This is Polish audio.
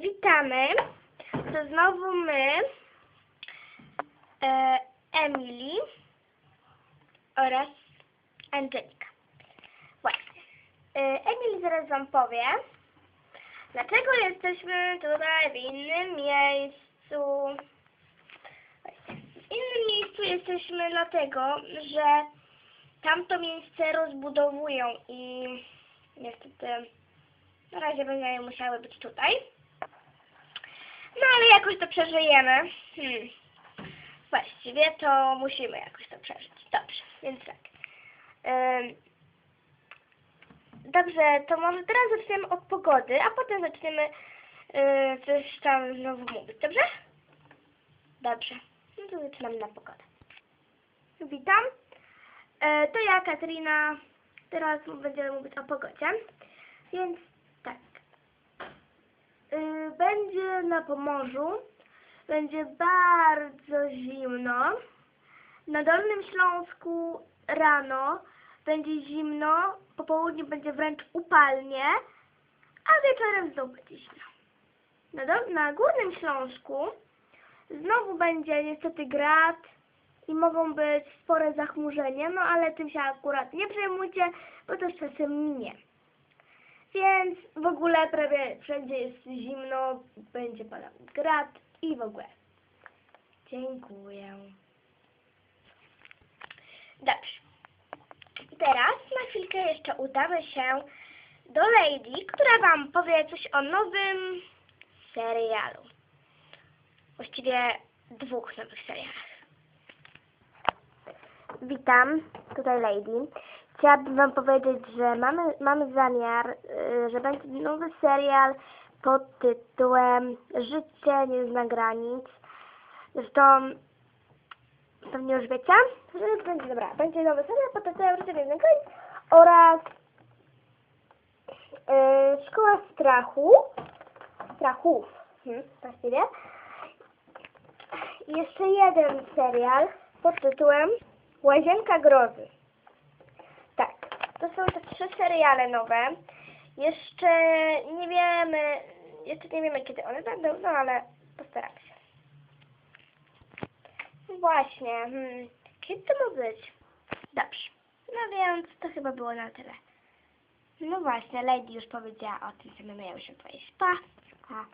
Witamy. To znowu my, e, Emily oraz Angelika. Właśnie. E, Emily zaraz Wam powie, dlaczego jesteśmy tutaj w innym miejscu. W innym miejscu jesteśmy dlatego, że tamto miejsce rozbudowują i niestety na razie będziemy musiały być tutaj. No ale jakoś to przeżyjemy. Hmm. Właściwie to musimy jakoś to przeżyć. Dobrze, więc tak. Ym, Dobrze, to może teraz zaczniemy od pogody, a potem zaczniemy yy, coś tam znowu mówić, dobrze? Dobrze, no to zaczynamy na pogodę. Witam. E, to ja, Katrina. Teraz będziemy mówić o pogodzie. Więc będzie na Pomorzu. Będzie bardzo zimno. Na Dolnym Śląsku rano będzie zimno. Po południu będzie wręcz upalnie. A wieczorem znowu będzie zimno. Na, dol- na Górnym Śląsku znowu będzie niestety grad i mogą być spore zachmurzenie, no ale tym się akurat nie przejmujcie, bo to z czasem minie. Więc w ogóle prawie wszędzie jest zimno, będzie padał grad i w ogóle. Dziękuję. Dobrze. Teraz na chwilkę jeszcze udamy się do Lady, która Wam powie coś o nowym serialu. Właściwie dwóch nowych serialach. Witam, tutaj Lady. Chciałabym Wam powiedzieć, że mamy, mamy zamiar, y, że będzie nowy serial pod tytułem Życie nie zna granic. Zresztą pewnie już wiecie, że będzie, dobra, będzie nowy serial pod tytułem Życie nie zna granic oraz y, Szkoła Strachu, Strachów, hmm, właściwie. I jeszcze jeden serial pod tytułem Łazienka Grozy. Tak, to są te trzy seriale nowe. Jeszcze nie wiemy, jeszcze nie wiemy kiedy one będą, no ale postaram się. Właśnie, hmm, kiedy to ma być? Dobrze, no więc to chyba było na tyle. No właśnie, Lady już powiedziała o tym, że my miały się powiedzieć pa. pa.